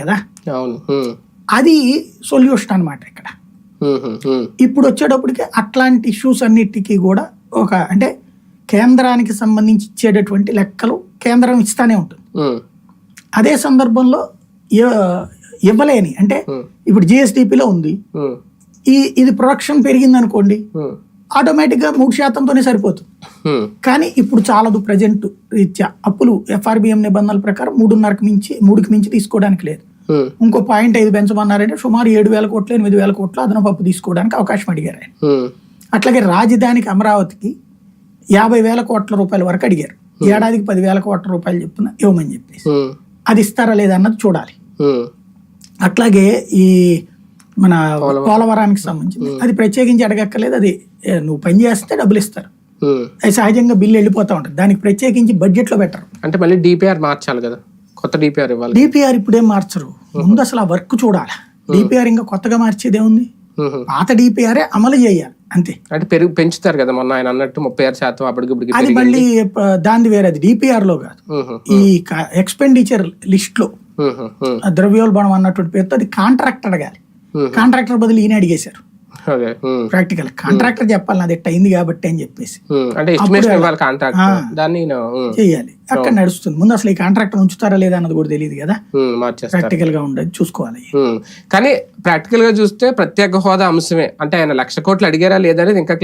కదా? అది సొల్యూషన్ అన్నమాట ఇక్కడ. ఇప్పుడు వచ్చేటప్పటికి అట్లాంటి ఇష్యూస్ అన్నిటికీ కూడా ఒక అంటే కేంద్రానికి సంబంధించి ఇచ్చేటటువంటి లెక్కలు కేంద్రం ఇస్తానే ఉంటుంది. అదే సందర్భంలో ఇవ్వలేని అంటే ఇప్పుడు జిఎస్డిపిలో ఉంది. ఈ ఇది ప్రొడక్షన్ పెరిగింది అనుకోండి ఆటోమేటిక్గా మూడు శాతంతోనే సరిపోతుంది. కానీ ఇప్పుడు చాలదు ప్రజెంట్ రీత్యా. అప్పులు ఎఫ్ఆర్బిఎం నిబంధనల ప్రకారం మూడున్నరకు మించి మూడుకి మించి తీసుకోవడానికి లేదు. ఇంకో పాయింట్ ఐదు పెంచమన్నారంటే సుమారు ఏడు వేల కోట్లు ఎనిమిది వేల కోట్లు అదనపు అప్పు తీసుకోవడానికి అవకాశం అడిగారు ఆయన. అట్లాగే రాజధానికి అమరావతికి యాభై వేల కోట్ల రూపాయల వరకు అడిగారు. ఏడాదికి పదివేల కోట్ల రూపాయలు చెప్పున ఇవ్వమని చెప్పేసి. ఉమ్, అది ఇస్తారా లేదా అన్నది చూడాలి. అట్లాగే ఈ మన పోలవరానికి సంబంధించింది అది ప్రత్యేకించి అడగక్కర్లేదు. అది నువ్వు పని చేస్తే డబ్బులు ఇస్తారు. అది సహజంగా బిల్లు వెళ్ళిపోతూ ఉంటుంది. దానికి ప్రత్యేకించి బడ్జెట్లో పెట్టరు. అంటే మళ్ళీ డిపిఆర్ మార్చాలి కదా. కొత్త డిపిఆర్ ఇవ్వాలి. డిపిఆర్ ఇప్పుడేం మార్చరు. ముందు అసలు ఆ వర్క్ చూడాలి. డిపిఆర్ ఇంకా కొత్తగా మార్చేదే ఉంది. పాత డిపిఆరే అమలు చేయాలి అంతే. అంటే పెరుగు పెంచుతారు కదా మొన్న ఆయన అన్నట్టు ముప్పై ఆరు శాతం అప్పటికి అది మళ్ళీ దానిది వేరే అది డిపిఆర్లో కాదు. ఈ ఎక్స్పెండిచర్ లిస్ట్లో ద్రవ్యోల్బణం అన్నటువంటి పేరుతో అది కాంట్రాక్ట్ అడగాలి. కాంట్రాక్టర్ బదులు ఈయన అడిగేశారు. ప్రాక్టికల్ కాంట్రాక్టర్ చెప్పాలి నాది ఎట్ట అయింది కాబట్టి అని చెప్పేసి. అంటే దాన్ని చేయాలి అక్కడ నడుస్తుంది. ముందు అసలు ఈ కాంట్రాక్టర్ ఉంచుతారా లేదా అన్నది కూడా తెలియదు కదా. ప్రాక్టికల్గా ఉండదు. చూసుకోవాలి. కానీ ప్రాక్టికల్గా చూస్తే ప్రత్యేక హోదా అంశమే. అంటే ఆయన లక్ష కోట్లు అడిగారా లేదనేది ఇంకా